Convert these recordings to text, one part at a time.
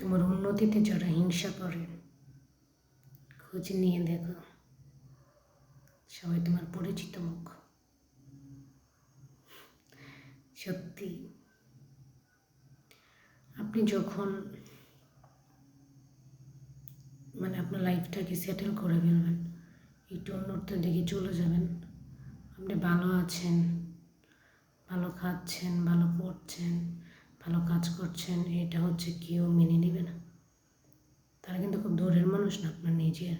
তোমার উন্নতিতে যারা হিংসা করে খোঁজ নিয়ে দেখো। সবাই তোমার পরিচিত মুখ। সত্যি, আপনি যখন মানে আপনার লাইফটাকে সেটেল করে ফেলবেন, একটু অন্যটার দিকে চলে যাবেন, আপনি ভালো আছেন, ভালো খাচ্ছেন, ভালো পড়ছেন ভালো কাজ করছেন, এটা হচ্ছে কেউ মেনে নেবে না। তারা কিন্তু খুব দূরের মানুষ না, আপনার নিজের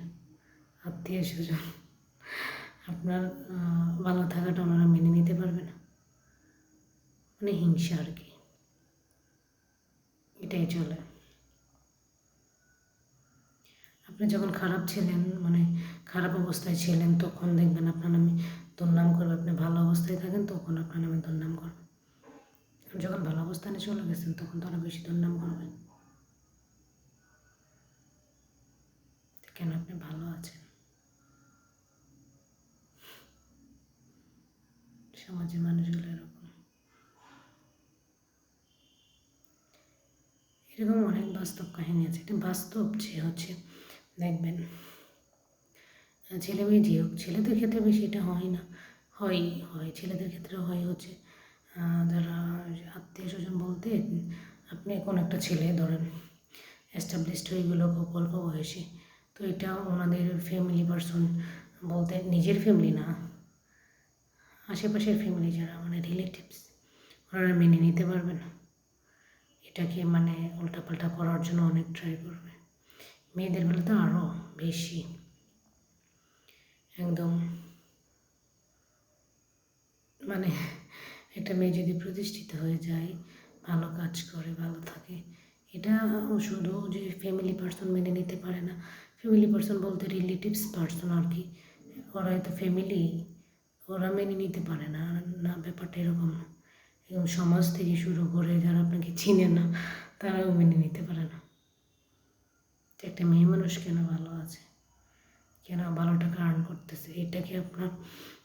আত্মীয় স্বজন। আপনার ভালো থাকাটা ওনারা মেনে নিতে পারবে না। মানে হিংসা আর কি। এটাই চলে। আপনি যখন খারাপ ছিলেন মানে খারাপ অবস্থায় ছিলেন, তখন দেখবেন আপনার নামে দুর্নাম করবে। আপনি ভালো অবস্থায় থাকেন, তখন আপনার নামে দুর্নাম করবে। যখন ভালো অবস্থানে চলে গেছেন, তখন তারা বেশি দুর্নাম করবেন। কেন আপনি ভালো আছেন? সমাজের মানুষগুলো এরকম। এরকম অনেক বাস্তব কাহিনী আছে। এটা বাস্তব যে হচ্ছে, দেখবেন ছেলে মেয়ে যে হোক, ছেলেদের ক্ষেত্রে বেশি এটা হয় না। হয় হয়। ছেলেদের ক্ষেত্রে হয় হচ্ছে যারা বলতে আপনি কোনো একটা ছেলে, ধরেন এস্টাবলিশড হয়ে গেলো খুব অল্প বয়সে, তো এটা ওনাদের ফ্যামিলি পার্সন বলতে নিজের ফ্যামিলি না, আশেপাশের ফ্যামিলি যারা মানে রিলেটিভস ওনারা মেনে নিতে পারবে না। এটাকে মানে উল্টাপাল্টা করার জন্য অনেক ট্রাই করবে। মেয়েদের বেলা তো আরও বেশি। একদম মানে একটা মেয়ে যদি প্রতিষ্ঠিত হয়ে যায় ভালো কাজ করে, ভালো থাকে। এটা শুধু যে ফ্যামিলি পার্সন মেনে নিতে পারে না। ফ্যামিলি পার্সন বলতে রিলেটিভস পার্সন আর কি। ওরা হয়তো ফ্যামিলি ওরা মেনে নিতে পারে না। না, ব্যাপারটা এরকম না। এবং সমাজ থেকে শুরু করে যারা আপনাকে চিনে না, তারাও মেনে নিতে পারে না। একটা মেয়ে মানুষ কেন ভালো আছে? কেন ভালো টাকা আর্ন করতেছে? এটাকে আপনার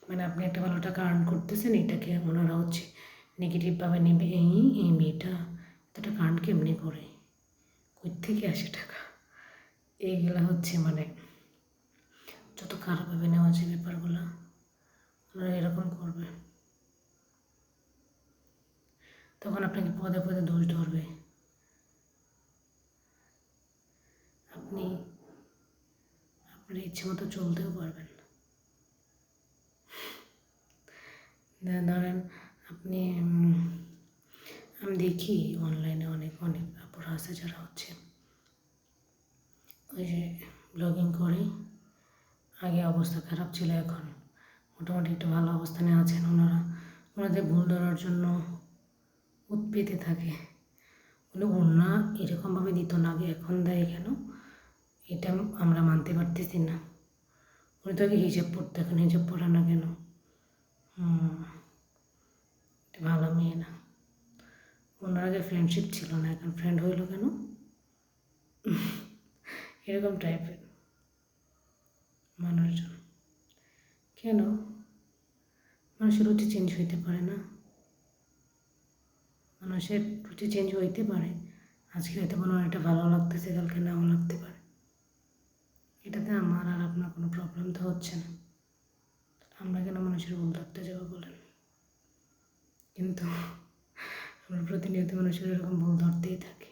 মানে আপনি একটা ভালো টাকা আর্ন করতেছেন এটাকে ওনারা হচ্ছে নেগেটিভভাবে নেবে এই এই মেয়েটা। এত টাকা আর্ন কেমনি করে? থেকে আসে টাকা? এইগুলা হচ্ছে মানে যত খারাপভাবে নেওয়া যায় ব্যাপারগুলো ওনারা এরকম করবে। তখন আপনাকে পদে পদে দোষ ধরবে। আপনি, আপনার ইচ্ছে মতো চলতেও পারবেন না। ধরেন আপনি আমি দেখি অনলাইনে অনেক অনেক আপুরা আছে যারা হচ্ছে ওই যে ব্লগিং করে। আগে অবস্থা খারাপ ছিল এখন মোটামুটি একটু ভালো অবস্থানে আছেন ওনারা। ওনাদের ভুল ধরার জন্য উৎপেতে থাকে। উনি ওনা এরকমভাবে দিত না, আগে এখন দেয় কেন? এটা আমরা মানতে পারতেছি না। উনি তো আগে হিসাব পড়তো, এখন হিসাব পড়ে না কেন? হুম এটা ভালো মেয়ে না ওনার আগে ফ্রেন্ডশিপ ছিল না, এখন ফ্রেন্ড হইল কেন? এরকম টাইপের মানুষজন। কেন? মানুষের রুচি চেঞ্জ হইতে পারে না। মানুষের রুচি চেঞ্জ হইতে পারে। আজকে হয়তো কোনো এটা ভালো লাগতেছে, কালকে নাও লাগতে পারে। এটাতে আমার আর আপনার কোনো প্রবলেম তো হচ্ছে না। আমরা কেন মানুষের ভুল ধরতে যাব বলেন কিন্তু আমরা প্রতিনিয়ত মানুষের এরকম ভুল ধরতেই থাকে।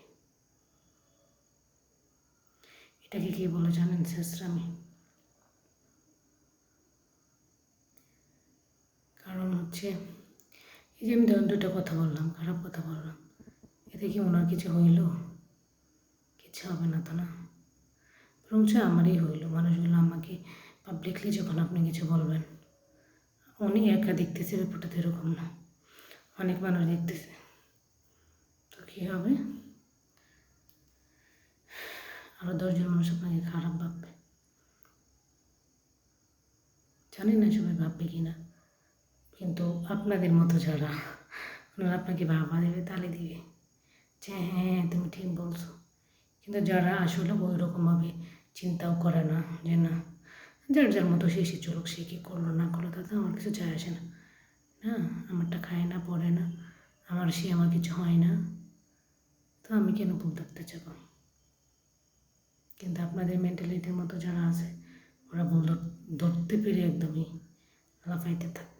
এটাকে কি বলে জানেন শেষরামি কারণ হচ্ছে, এই যে আমি ধরুন দুটো কথা বললাম, খারাপ কথা বললাম, এতে কি ওনার কিছু হইল? কিছু হবে না তো না? বরঞ্চ আমারই হইল মানুষগুলো আমাকে পাবলিকলি যখন আপনি কিছু বলবেন, উনি একা দেখতেছে, ব্যাপারটা তো এরকম না। অনেক মানুষ দেখতেছে। কী হবে? আরও দশজন মানুষ আপনাকে খারাপ ভাববে। জানি না সবাই ভাববে কি না কিন্তু আপনাদের মতো যারা, ওনারা আপনাকে ভাবা দেবে, তালে দিবে। যে হ্যাঁ তুমি ঠিক বলছো। কিন্তু যারা আসলে ওই রকমভাবে চিন্তাও করে না, যে না, যার যার মতো সে সে চলুক, সে কী করল, না করল, তাতে আমার কিছু যায় আসে না। না, আমারটা খায় না, পড়ে না, আমার সে আমার কিছু হয় না। তো আমি কেন ভুল ধরতে চাব কিন্তু আপনাদের মেন্টালিটির মতো যারা আছে, ওরা ভুল ধরতে পেরে একদমই আলাপাইতে থাকবে